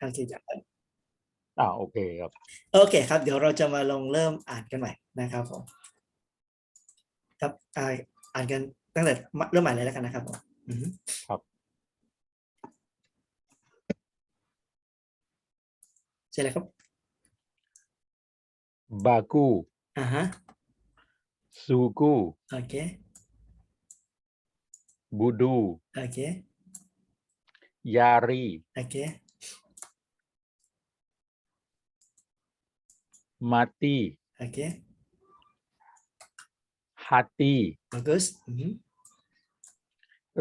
โอเคจ้ะอ่าโอเคครับโอเคครับ เดี๋ยวเราจะมาลงเริ่มอ่านกันใหม่นะครับผมครับอ่าอ่านกันตั้งแต่เริ่มใหม่เลยแล้วกันนะครับผมอือฮึครับใช่เลยครับบากูอ่าฮะซูกูโอเคบูดูโอเคยารีโอเค มาตีโอเคฮัตตี bagus อือฮึ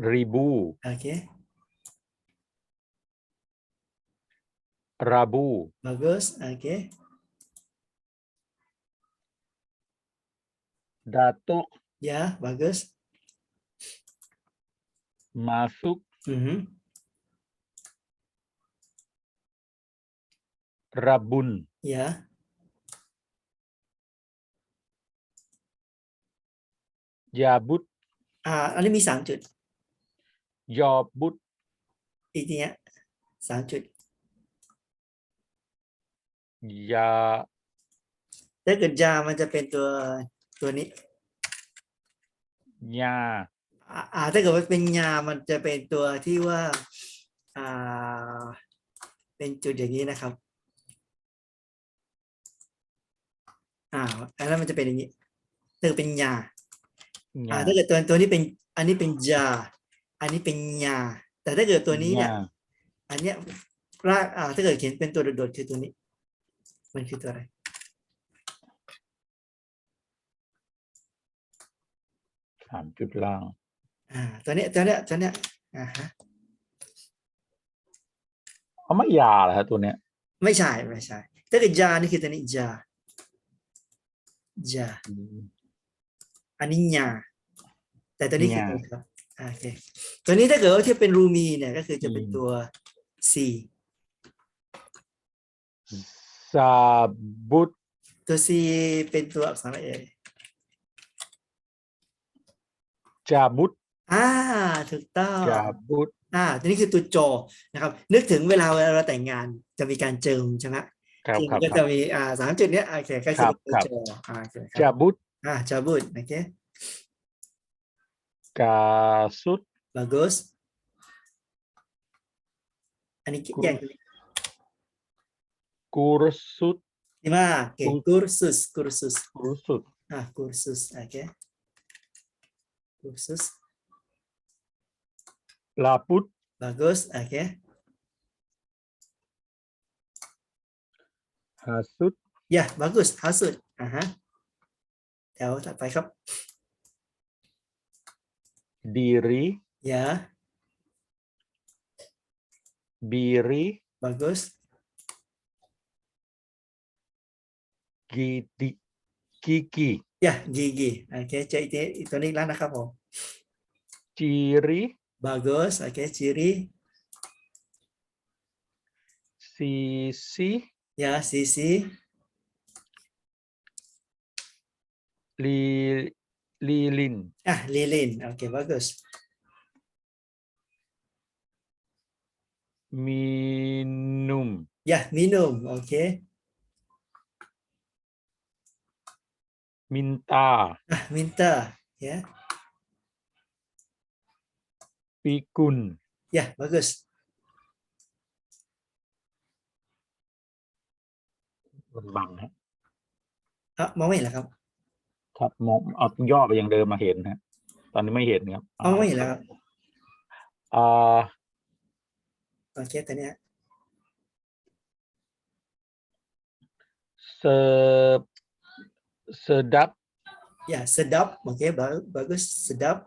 ริบูโอเคราบู bagus โอเคดาโตะ ya bagus มาสุกอือฮึราบุน ya ยาบุตอ่าอันนี้มีสามจุด ยอบุตอีกทีเนี้ยสามจุด ยาถ้าเกิดยามันจะเป็นตัวตัวนี้ญาอ่าอ่าถ้าเกิดว่าเป็นยามันจะเป็นตัวที่ว่าอ่าเป็นจุดอย่างนี้นะครับอ่าอันนั้นมันจะเป็นอย่างนี้ถ้าเกิดเป็นยา อ่าญาถ้าเกิดตัวตัวนี้เป็นอันนี้เป็นยา อันนี้เป็นยา แต่ถ้าเกิดตัวนี้เนี่ยญาอันเนี้ยรากอ่าถ้าเกิดเขียนเป็นตัวโดดๆคือตัวนี้ มันคือตัวอะไรสามจุดล่าง อ่า ตัวเนี้ยตัวเนี้ยตัวเนี้ยอ่าฮะเอาไม่ยาเหรอฮะตัวเนี้ย ไม่ใช่ไม่ใช่ถ้าเกิดยานี่คือตัวนี้ยายา อืมอันนี้ยาแต่ตัวนี้คือญาตัวครับอ่าโอเคตัวนี้ถ้าเกิดว่าเทียบเป็นรูมีเนี่ยก็คือจะเป็นอืมตัว C ซาบุตตัว C เป็นตัวอักษรอะไรเอ่ยจาบุตอ่าถูกต้องจาบุตอ่าตัวนี้คือตัวจอนะครับ นึกถึงเวลาเวลาเราแต่งงานจะมีการเจิมใช่ไหมครับจริงครับก็คจะรับมีอ่าสามจุดเนี้ยโอเคก็คคืรัอบตัวครับจออ่าโอเคคจารับบุต อ่าจาบุดโอเคกาสุด bagus อันนี้กุแยกกูรสุดดีมากเก่ง kursus kursus กูรสุดอ่า kursus โอเค kursus ลาปุต bagus โอเคฮาสุด ya bagus hasud อ่าฮะ แถวถัดไปครับดีรี ya บีรี bagus กีดิกิกิ ya gigi โอเคเจออีกทีอีกตัวนี้อีกแล้วนะครับผมจีรี bagus โอเค ciri ซีซี ya sisi ลีลี ลิน ah lilin oke bagus มีนุม ya minum oke มินตา ah minta ya ปีกุล ya bagus มันบังฮะอะมองไม่เห็นแล้วครับครับมองเอาย่อไปอย่างเดิมมาเห็นฮะ ตอนนี้ไม่เห็นครับมองไม่เห็นแล้วครับอ่าโอเคตัวเนี้ยเซอร์เซอร์ดับ ya sedap oke ba- bagus sedap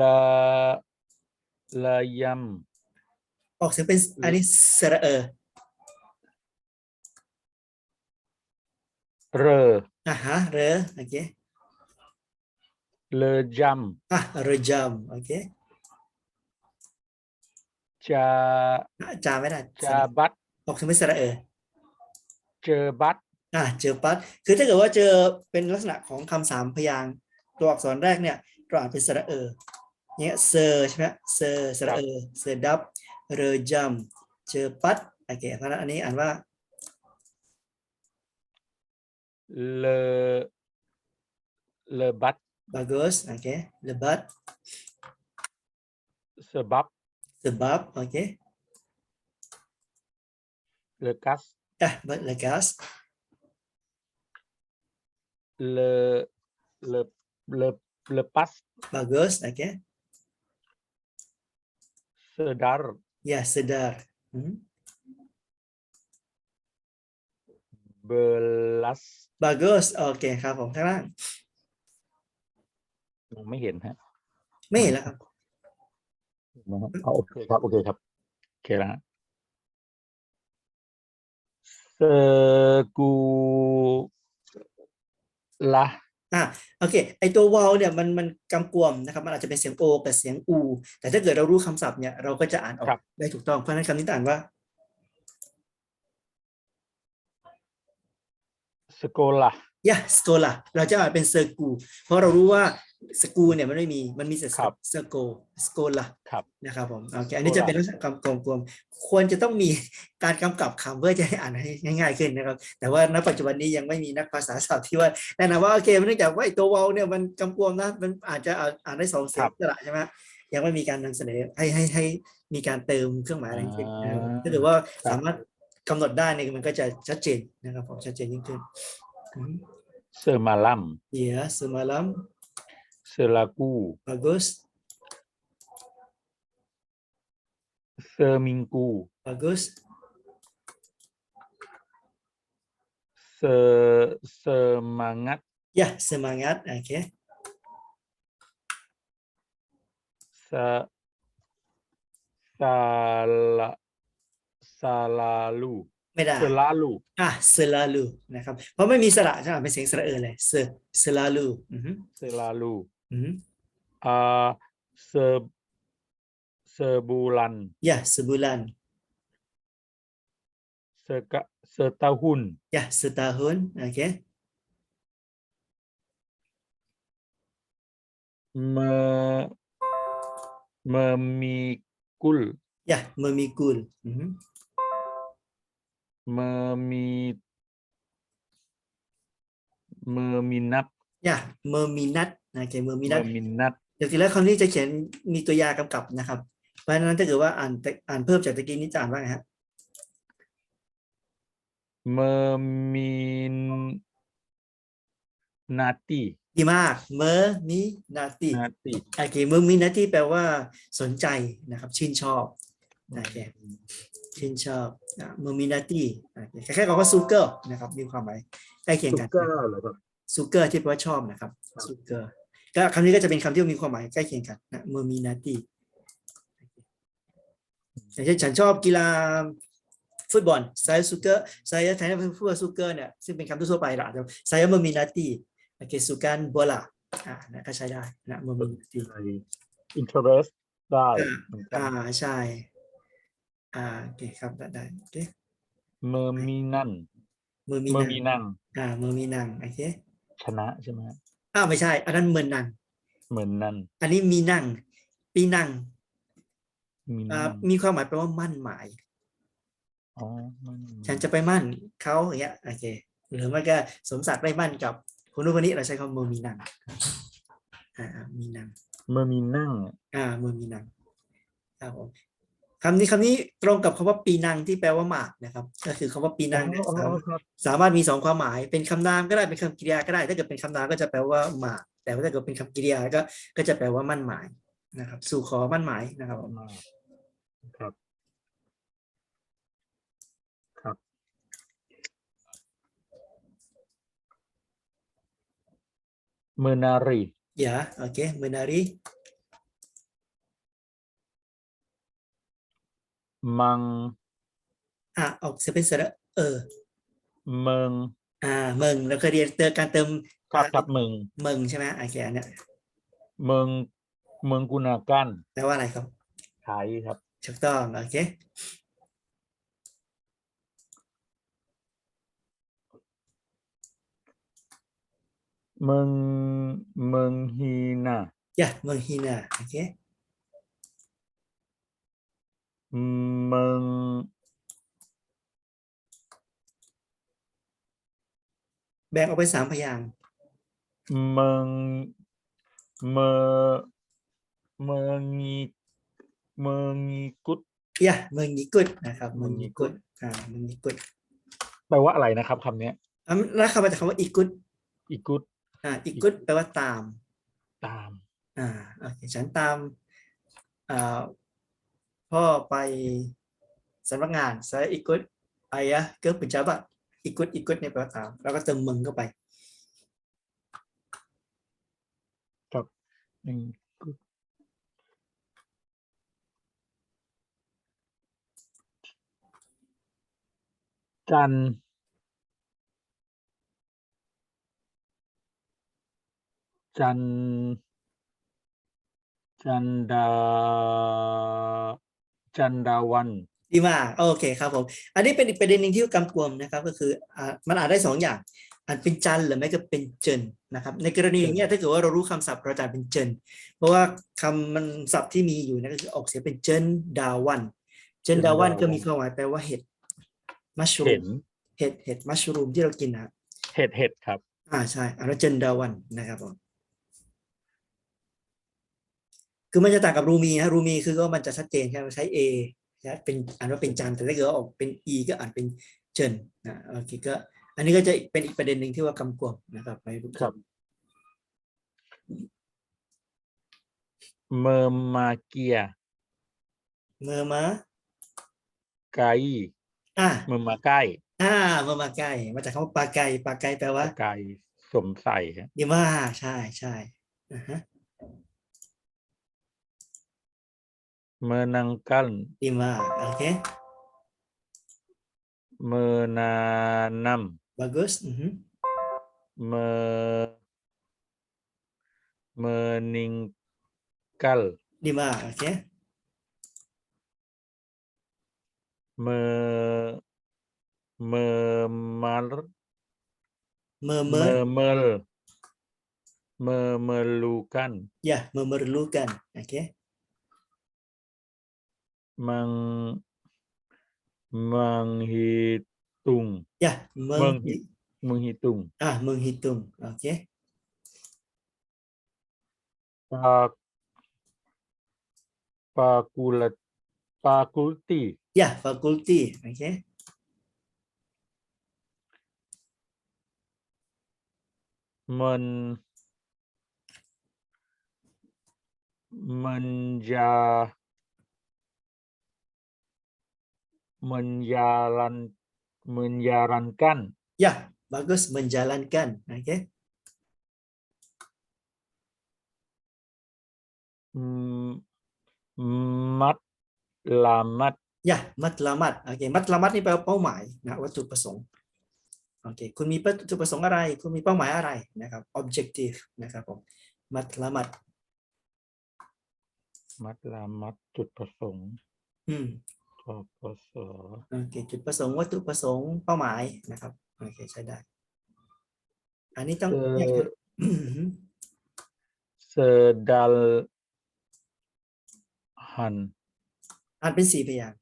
ลาลายม ออกเสียงเป็นอันนี้สระเออเรออะฮะเรอโอเคเลอจัมอะ rejam โอเคจาอะจาไม่ได้จาบัตออกเสียงเป็นสระเออเจอบัตอะเจอปัดคือถ้าเกิดว่าเจอเป็นลักษณะของคำสามพยางค์ตัวอักษรแรกเนี่ยเราอ่านเป็นสระเออเนี่ยเซอร์ใช่ไหมเซอร์สระเออเซอร์ดับ เรอจัมเจอปัดโอเคเพราะฉะนั้นอันนี้อ่านว่า เลเลบัต bagus oke lebat สบับ sebab oke เลกัส ah ba- legas เลเลเลเลปัส bagus oke เซดาร์ Ya sedar Hmm. เบลัส bagus oke ครับผมข้างล่าง มองไม่เห็นฮะไม่เห็นแล้วครับ นะฮะอ๋อโอเคครับโอเคครับโอเคแล้วฮะเซกูลา อะโอเคไอตัววาวเนี่ยมันมันกำกวมนะครับมันอาจจะเป็นเสียงโอกับเสียงอูแต่ถ้าเกิดเรารู้คำศัพท์เนี่ยเราก็จะอ่านออกได้ถูกต้องเพราะฉะนั้นคำนี้ต้องอ่านว่าสโกลายะสโกลาเราจะอ่านเป็นเซอร์กูเพราะเรารู้ว่า สกูเนี่ยมันไม่มีมันมีแต่เซอร์โกสโกลาครับนะครับผมโอเคอันนี้จะเป็นลักษณะคำกลมๆควรจะต้องมีการกำกับคำเพื่อจะให้อ่านให้ง่ายๆขึ้นนะครับ แต่ว่าณปัจจุบันนี้ยังไม่มีนักภาษาศัพท์ที่ว่าแนะนำว่าโอเคเนื่องจากว่าไอ้ตัววอลเนี่ยมันกำกวมนะมันอาจจะอ่านอ่านได้สองเสียงสระใช่ไหมยังไม่มีการนำเสนอให้ให้ให้มีการเติมเครื่องหมายอะไรขึ้นนะครับถ้าเกิดว่าสามารถกำหนดได้เนี่ยมันก็จะชัดเจนนะครับผมชัดเจนยิ่งขึ้นอืมเซอร์มาลัม Ya, semalam เซอร์ลากู bagus, เซอร์มิ งกู bagus. เซอร์เซอร์มังัด Ya, semangat. Oke. ซาซาลาซาลาลูไม่ได้เซลาลูอะ selalu นะครับ เพราะไม่มีสระใช่ไหมเป็นเสียงสระเออเลย se selalu อื อฮึเซลาลูอือฮึอ่าเซอร์เซอร์บูลั น ya sebulan เซอร์กะเซอร์ตาหุน ya setahun oke เมอเมอมีกุล ya memikul อือฮึเมอมีเมอมีนับ ya meminat โอเคเม meminat อมีนัดจริงๆแล้วคำนี้จะเขียนมีตัวยากำกับนะครับ เพราะฉะนั้นถ้าเกิดว่าอ่านแต่อ่านเพิ่มจากตะกี้นี้จะอ่านว่าไงฮะเมอมีนาตีดีมาก meminati นาตีโอเคมือมินาที่แปลว่าสนใจนะครับ ชื่นชอบโอเคชื่นชอบมือมินาที่คล้ายๆกับว่าซูเกอร์นะครับมีความหมายใกล้เคียงกันเหรอครับซูเกอร์ที่แปลว่าชอบนะครับครับซูเกอร์ ก็คำนี้ก็จะเป็นคำที่มีความหมายใกล้เคียงกันนะมือมินาที่อย่างเช่นฉันชอบกีฬาฟุตบอล saya suka saya saya ฟุตบอล suka เนี่ยซึ่งเป็นคำทั่วๆไปละแต่ saya meminati โอเค sukan bola อ่านะก็ใช้ได้นะ meminati อินเทอร์เรสได้เหมือนกันอ่าใช่อ่าโอเคครับได้ได้โอเคเมอมีนั่นมือมีเมอนังมีนั่งอ่ามือมีนังโอเคชนะใช่ไหมฮะ อ้าวไม่ใช่ อันนั้นเมือนนัง เหมือนนั่นอันนี้มีนังปีนังมีอ่านั่งมีความหมายแปลว่ามั่นหมาย อ๋อมันฉันจะไปมั่นเขาอย่างเงี้ยโอเคหรือไม่ก็สมศักดิ์ได้มั่นกับคนนู้นคนนี้เราใช้คำมือมีนังอ่ามีนัง เมอมีนั่งอ่ามือมีนังครับผม คำนี้คำนี้ตรงกับคำว่าปีนังที่แปลว่าหมากนะครับ ก็คือคำว่าปีนังเนี่ยอ๋อสามารถครับสามารถมีสองความหมาย เป็นคำนามก็ได้เป็นคำกริยาก็ได้ ถ้าเกิดเป็นคำนามก็จะแปลว่าหมาก แต่ว่าถ้าเกิดเป็นคำกริยาก็ก็จะแปลว่ามั่นหมายนะครับ สู่ขอมั่นหมายนะครับผมมากครับครับเมอนารี ya oke menari มัง อะออกจะเป็นสระเออ เมืองอ่าเมืองแล้วก็เรียนเติมการเติมครับครับเมืองเมืองใช่ไหมโอเคอันเนี้ยเมืองเมืองกุณากันแปลว่าอะไรครับไทยครับ ถูกต้องโอเคม meng menghina อย่าเมืองฮีนาโอเค meng แบ่งออกเป็นสามพยางค์ meng me mengi mengikut อย่าเมืองยิกุดนะครับเมืองยิกุดเมืองยิกุดอ่าเมืองยิกุดแปลว่าอะไรนะครับคำเนี้ยอะแล้วคำมาจากคำว่าอีกุด ikut อ่าอีกุดแปลว่าตาม ตาม อ่าโอเคฉันตามอ่า พ่อไปสำนักงานใซะอีกุดไอ้ะเกือบปุจจับอะอีกุดอีกุดในภาษาสามแล้วก็เติมมึงเข้าไปครับหนึ่งจันจันจันดา จันดาวันดีมากโอเคครับผมอันนี้เป็นอีกประเด็นหนึ่งที่กำกวมนะครับก็คืออ่ามันอ่านได้สองอย่างอ่านเป็นจันหรือไม่ก็เป็นเจินนะครับในกรณีอย่างเงี้ยถ้าเกิดว่าเรารู้คำศัพท์เราจะอ่านเป็นเจินเพราะว่าคำมันศัพท์ที่มีอยู่เนะก็คือออกเสียงเป็นเจินดาวันเจินดาวันก็มีความหมายแปลว่าเห็ดมัชรูเห็มนเห็ดเห็ดมัชรูมที่เรากินนะเห็ดเห็ดครับอ่าใช่อันนั้นเจินดาวันนะครับผม คือมันจะต่างกับรูมีนะรูมีคือก็มันจะชัดเจนแค่ใช้ A นะเป็นอ่านว่าเป็นจันแต่ถ้าเกิดว่าออกเป็น E ก็อ่านเป็นเจินนะโอเคก็ อันนี้ก็จะเป็นอีกประเด็นหนึ่งที่ว่ากำกวมนะครับในรูปครับเมอร์มาเกียเมื่อมาไกอ่าเมอร์มาใกล้อ่าเมื่อมาไก่มาจากคำว่าปลาไก่ปลาไก่แปลว่าไกลสวมใส่ฮะดีมากใช่ใช่อ่าฮะ menangkan lima oke okay. menanam bagus mm -hmm. Me, meningkal lima oke okay. Me, memar memel memel memerlukan ya memerlukan oke okay. งมังฮิตุง ya meng, Menghi- มึงฮิตุง ah menghitung oke ปาปากุลปากุลตี ya fakulti oke มันมั นยามันยาลันมันยารันกัน ya bagus menjalankan oke อืมมัดลามัด ya matlamat oke matlamat นี่แปลว่าเป้าหมายนะวัตถุประสงค์โอเค คุณมีวัตถุประสงค์อะไร คุณมีเป้าหมายอะไรนะครับ objective นะครับผม matlamat มัดลามัดจุดประสงค์ อืม ปปสโอเคจุดประสงค์วัตถุประสงค์เป้าหมายนะครับโอเคใช้ได้ อันนี้ต้องแยกกันอือฮึเซดัลหันอ่านเป็นสี่พยางค์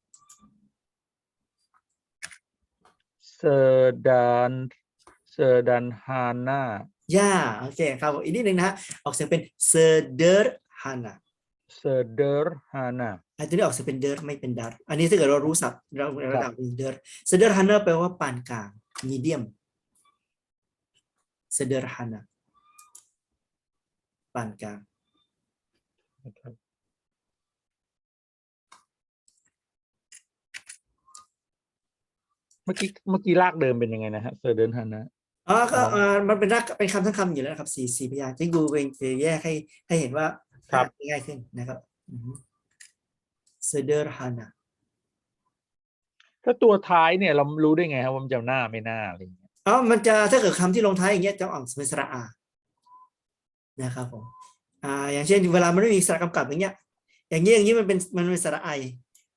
เซดันเซดันฮาน่าย่าโอเคครับผมอีกนิดหนึ่งนะฮะออกเสียงเป็น sederhana เซเดอร์ฮาน่าอันนี้ออกเสียงเป็น der ไม่เป็น dar อันนี้ถ้าเกิดเรารู้ศัพท์เราระดับ der sederhana แปลว่าปานกลาง medium sederhana ปานกลางนะครับเมื่อกี้เมื่อกี้ลากเดิมเป็นยังไงนะฮะเซเดอร์ฮาน่าอ๋อก็อ๋อเอ่อมันเป็นรักเป็นคำทั้งคำอยู่แล้วนะครับสี่สี่พยางค์ที่กูเองจะแยกให้ให้เห็นว่า ครับอ่านง่ายขึ้นนะครับอือฮึ sederhana ถ้าตัวท้ายเนี่ยเรารู้ได้ไงครับว่ามันจะหน้าไม่หน้าอะไรอย่างเงี้ยอ๋อมันจะถ้าเกิดคำที่ลงท้ายอย่างเงี้ยจะออกเป็นสระอานะครับผมอ่าอย่างเช่น เวลามันไม่มีสระกำกับอย่างเงี้ย อย่างเงี้ยอย่างนี้มันเป็นมันเป็นสระไอ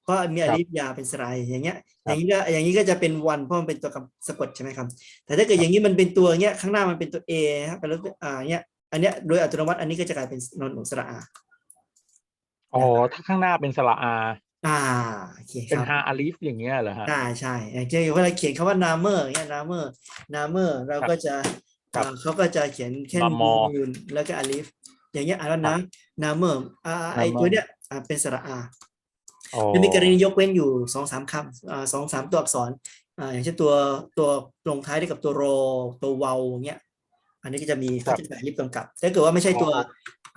เพราะมีครัอาบลิฟยาเป็นสระไออย่างเงี้ยคอรับย่างนี้ก็อย่างนี้ก็จะเป็นวันเพราะมันเป็นตัวคำสะกดใช่ไหมครับ แต่ถ้าเกิดอย่างนี้มันเป็นตัวเงี้ยข้างหน้ามันเป็นตัว A ครับแล้วก็อ่าเนี้ย อันเนี้ยโดยอัตโนมัติอันนี้ก็จะกลายเป็นนอนหนูสระอาอ๋อถ้าข้างหน้าเป็นสระอา อ่าโอเคคเป็นรับฮาอาลิฟอย่างเงี้ยเหรอฮะ ใช่ใช่อย่างเช่นเวลาเขียนคำว่า namer เงี้ย namer namer เราก็จะครับอ่าเขาก็จะเขียนแค่มามอนูนแล้วก็อลิฟอย่างเงี้ยอ่านว่านะ namer อ่าไอ namer ตัวเนี้ยอ่าเป็นสระอา อ๋อจะมีกรณียกเว้นอยู่สองสามคำอ่าสองสามตัวอักษรอ่าอย่างเช่นตัวตัวลงท้ายด้วยกับตัวโร ตัวเวาเงี้ย อันนี้ก็จะมีเขาจะใส่ลิฟต์กำกับถ้าเกิดว่าไม่ใช่ตัว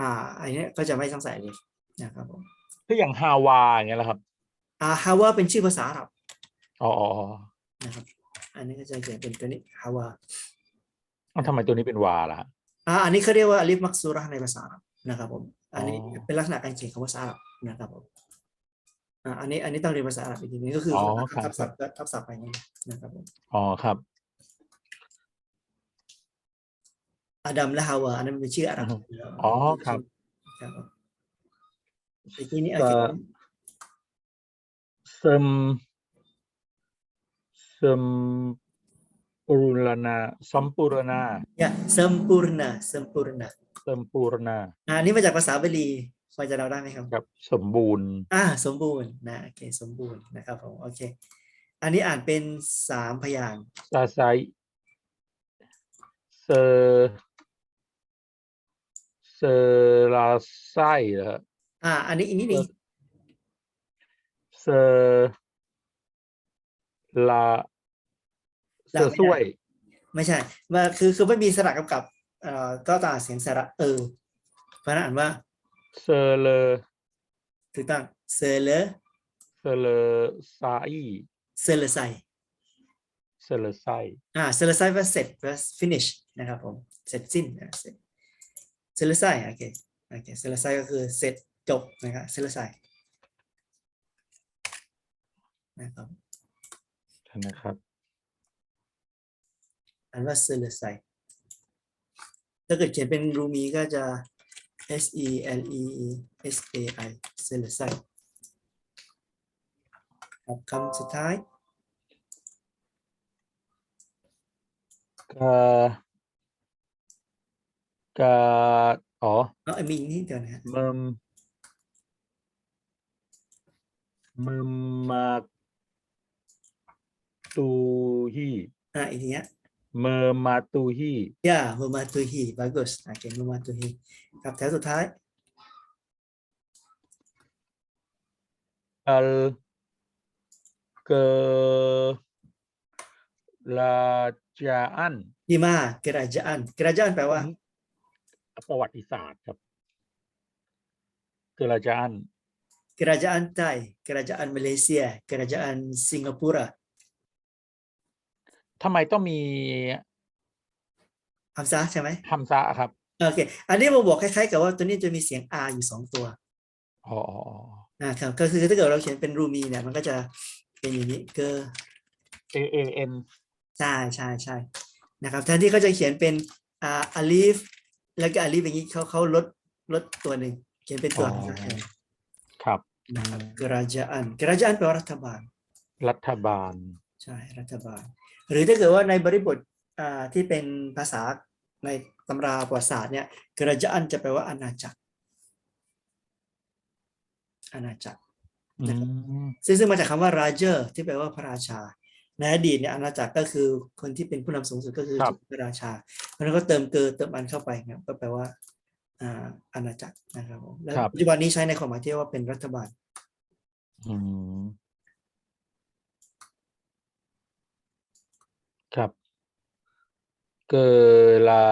อ่าอันเนี้ยก็จะไม่ต้องใส่ลิฟต์นะครับผมถ้าอย่างฮาวาอย่างเงี้ยเหรอครับ อ่าฮาวาเป็นชื่อภาษาอาหรับอ๋ออ๋ออ๋อนะครับ อันนี้ก็จะเขียนเป็นตัวนี้ฮาวาอ้าวทำไมตัวนี้เป็นวาล่ะฮะอ่าอันนี้เขาเรียกว่าลิฟต์มักซูเราะห์ในภาษาอาหรับนะครับ ผม อันนี้อ๋อเป็นลักษณะการเขียนของภาษาอาหรับนะครับผมอ่าอันนี้อันนี้ต้องเรียนภาษาอาหรับอีกทีนึงก็คือออครับทับศัพท์ทับศัพท์ไปอย่างนี้นะครับผมอ๋อครับ อาดัมและฮาวาอันนั้นเป็นชื่ออาหรับอ๋อครับครับผมอีกทีนี้โอก็เคเซิมเซิมปูรณาสัมปูรณาเนี่ย sempurna sempurna เซิมปูรณาอ่าอันนี้มาจากภาษาบาลีพอจะเดาได้ไหมครับครับ สมบูรณ์ อ่า สมบูรณ์นะโอเคสมบูรณ์นะครับผมโอเค อันนี้อ่านเป็นสามพยางค์ซาไซเซอร์เซอ ร์ลาไซเหรอฮะอ่า อันนี้อีกนิดนึงเซอร์ลาเซอร์ช่วย ไม่ใช่ว่าคือคือไม่มีสระกำกับเอ่อก็ต้องอ่านเสียงสระเออเพราะฉะนั้นอ่านว่าเซอร์เลอถูกต้องเซเลเซอร์เลไซเซเลไซเซอร์เลไซ อ่าเซเลไซว่าเสร็จว่า finish นะครับผมเสร็จสิ้นนะเสร็จ เซเลไซโอเคโอเคเซเลไซก็คือเสร็จจบนะครับเซเลไซนะครับนะครับอ่านว่าเซเลไซถ้าเกิดเขียนเป็นรูมีก็จะ S E L E E S A I เซเลไซครับคำสุดท้ายกา กาอ๋อเอาไอ้มีอีกนิดเดียวนะฮะมึมมึมมาตูฮีอ่าอีกทีเนี้ยเมอร์มาตูฮี ya mematuhi bagus oke mematuhi ครับแถวสุดท้ายอัลเกลาจาอัน di ma kerajaan kerajaan แปลว่า ประวัติศาสตร์ครับเกลาจาอัน kerajaan Thai kerajaan Malaysia kerajaan Singapura ทำไมต้องมีคำซะใช่ไหมฮัมซะครับ โอเค อันนี้ผมบอกคล้ายๆกับว่าตัวนี้จะมีเสียง R อยู่สองตัวอ๋ออ๋ออ๋อนะครับ ก็คือถ้าเกิดเราเขียนเป็นรูมีเนี่ย มันก็จะเป็นอย่างนี้เกอ A A N ใช่ใช่ใช่นะครับแทนที่เขาจะเขียนเป็นอ่าอาลีฟ แล้วก็อาลีฟอย่างนี้เขาเขาลดลดตัวหนึ่งเขียนเป็นตัวอ๋อคำซะแทนครับนะครับ kerajaan kerajaan แปลว่ารัฐบาล รัฐบาล ใช่รัฐบาล หรือถ้าเกิดว่าในบริบทอ่าที่เป็นภาษาในตำราประวัติศาสตร์เนี่ยกระจะอันจะแปลว่าอาณาจักร อาณาจักร อืนะครับมซึ่งซึ่งมาจากคำว่าราเจอร์ที่แปลว่าพระราชา ในอดีตเนี่ยอาณาจักรก็คือคนที่เป็นผู้นำสูงสุดก็คือพระราชาเพราะฉะนั้นก็เติมเกอเติมอันเข้าไปครับก็แปลว่าอ่าอาณาจักรนะครับผมแล้วปัจจุบันนี้ใช้ในความหมายที่ว่าเป็นรัฐบาลอืมครับ เกลา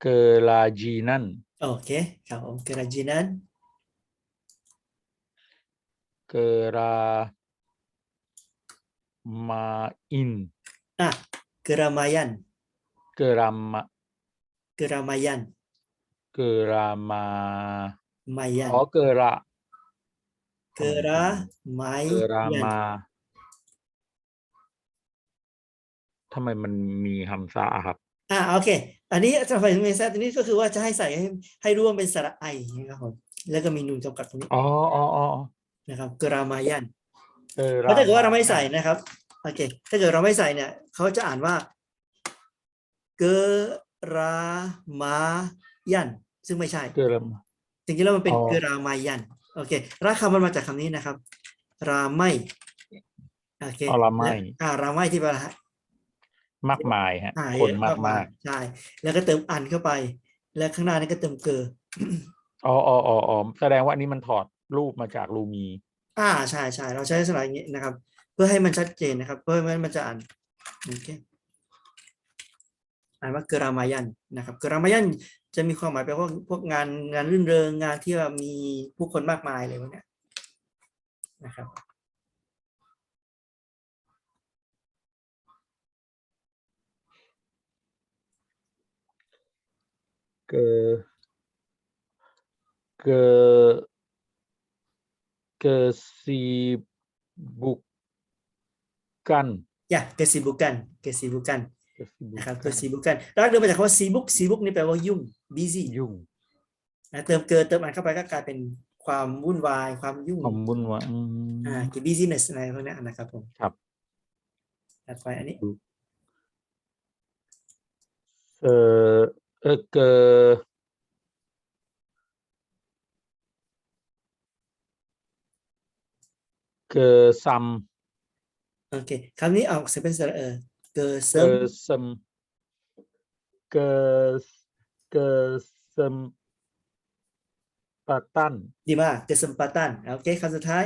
เกลาจีนันโอเคครับผมกระจินันเกรามาอินอะกระมายันเกรา มกระมายันเกรามามายันอ๋อเกราเกระไมเกรายันมาทำไมมันมีฮัมซาอะครับ อ่าโอเค อันนี้จะไปเมนแซตอันนี้ก็คือว่าจะให้ใส่ให้ให้ร่วมเป็นสระไอนะครับผมแล้วก็มีนูนกำกับตรงนี้อ๋ออ๋ออ๋อนะครับกรามายัน เออเพราะถ้าเกิดว่าเราไม่ใส่นะครับโอเคถ้าเกิดเราไม่ใส่เนี่ยเขาจะอ่านว่าเกรามายันซึ่งไม่ใช่เกิมจริงๆแล้วมันเป็นอ๋อเกรามายันโอเครากคำมันมาจากคำนี้นะครับ ราไม่โอเคเอาละไม่และอ่าราไม่ที่แปลว่ามากมายฮะอ่าคนมากมากใช่แล้วก็เติมอันเข้าไป แล้วข้างหน้านี่ก็เติมเกออ๋ออ๋ออ๋ออ๋อแสดงว่าอันนี้มันถอดรูปมาจากรูมี อ่าใช่ใช่เราใช้ลักษณะอย่างนี้นะครับ เพื่อให้มันชัดเจนนะครับ เพื่อให้มันจะอ่านโอเคอ่านว่าเกรามายันนะครับเกรามายันจะมีความหมายแปลว่าพวกงานงานรื่นเริงงานที่ว่ามีผู้คนมากมายเลยพวกเนี้ยนะครับเกเก อเกอซีบุกกันอย่าเกสิบุกันเกสิบุกันเกอซีบุกนะครับเกกันสิบุกันรากเดิมมาจากคำว่าซีบุกซีบุกนี่แปลว่ายุ่ง busy ยุ่งนะเติมเกินเติมอันเข้าไปก็กลายเป็นความวุ่นวายความยุ่งความวุ่นวายอืมอ่าเกี่ยว business อะไรพวกเนี้ยนะครับผมครับถัดไปอันนี้เออเออ เกอเกอซัมโอเคคำนี้ออกเสียงเป็นสระเออเกอเกเซิมอซัมเกอเกอซัมปาตันดีมากเกอซัมปาตันโอเคคำสุดท้าย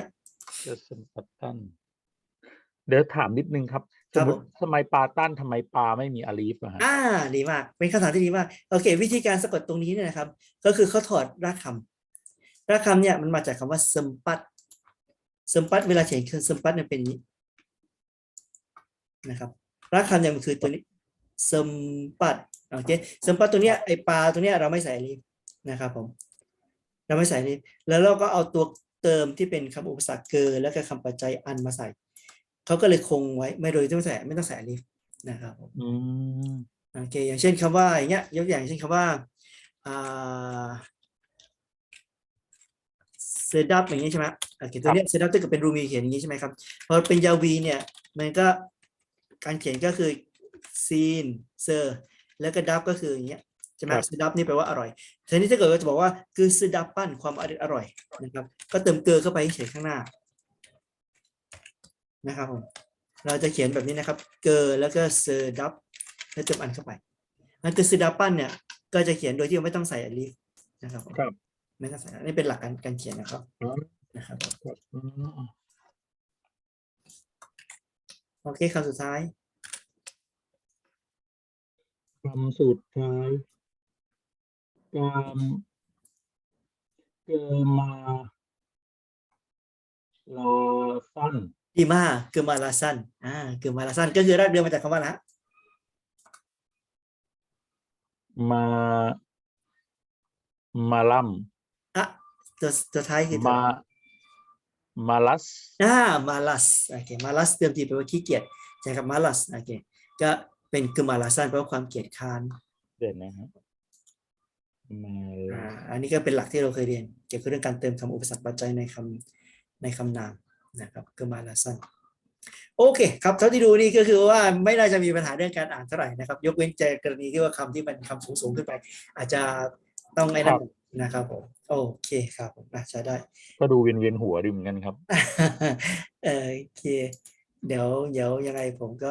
เกอซัมปาตันเดี๋ยวถามนิดนึงครับคสรัมบมติทำไมปาตันทำไมปลาไม่มีอาลีฟอะฮะอ่าดีมาก เป็นคำถามที่ดีมากโอเค วิธีการสะกดตรงนี้เนี่ยนะครับ ก็คือเขาถอดรากคำรากคำเนี่ยมันมาจากคำว่าซึมปั ดซึมปัดเวลาเขียนคือซึมปัดเนี่ยเป็นอย่างนี้นะครับรากคำเนี่ยมันคือตัวนี้ซึมปัดโอเคซึมปัดตัวเนี้ยไอปลาตัวเนี้ยเราไม่ใส่ลิฟนะครับผม เราไม่ใส่ลิฟแล้วเราก็เอาตัวเติมที่เป็นคำอุปสรรคเกินแล้วก็คำปัจจัยอันมาใส่เขาก็เลยคงไว้ไม่โดยที่ไม่ใส่ไม่ต้องใส่ลิฟนะครับผมอืมโอเคอย่างเช่นคำว่าอย่างเงี้ยยกอย่างเช่นคำว่าอ่า เซดับอย่างนี้ใช่ไหมโอเคตัวเนี้ยเซดับถ้าเกิดเป็นรูมีเขียนอย่างนี้ใช่ไหมครับพอเป็นยาวีเนี่ยมันก็การเขียนก็คือซีนเซอร์แล้วก็ดับก็คืออย่างเงี้ยใช่ไหมเซดับนี่แปลว่าอร่อยทีนี้ถ้าเกิดว่าจะบอกว่าคือเซดับปั้นความอร่อยอร่อยนะครับ ก็เติมเกลือเข้าไปเฉยๆข้างหน้านะครับผมเราจะเขียนแบบนี้นะครับ เกลือแล้วก็เซอร์ดับแล้วเติมอันเข้าไปนั่นคือซิดาปันเนี่ยก็จะเขียนโดยที่ไม่ต้องใส่อลีฟนะครับผมครับ ไม่ต้องใส่นี่เป็นหลักการการเขียนนะครับอ๋อนะครับผมครับอืมโอเคคำสุดท้ายคำสุดท้ายกามเกอมาลาสั้นดีมากเกอร์มาลาซันอ่าเกอร์มาลาซันก็คือรากเดิมมาจากคำว่าอะไรฮะมามาลัมอะ ตัวตัวท้ายคือตัวมามาลัสอ่ามาลัสโอเคมาลัสเดิมทีแปลว่าขี้เกียจใช่ครับมาลัสโอเคก็เป็นเกอร์มาลาซันแปลว่าความเกียจค้านเด่นนะครับมาอ่าลัสอันนี้ก็เป็นหลักที่เราเคยเรียน เกี่ยวกับเรื่องการเติมคำอุปสรรคปัจจัยในคำในคำนามนะครับเกอร์มาลาซันโอเคครับเท่าที่ดูนี่ก็คือว่าไม่น่าจะมีปัญหาเรื่องการอ่านเท่าไหร่นะครับ ยกเว้นแต่กรณีที่ว่าคำที่มันคำสูงๆขึ้นไป อาจจะต้องไอ้นั่น นะครับผมโอเคครับผมนะใช้ได้ ก็ดูเวียนเวียนๆหัวดีเหมือนกันครับโอเค เดี๋ยวเดี๋ยวยังไงผมก็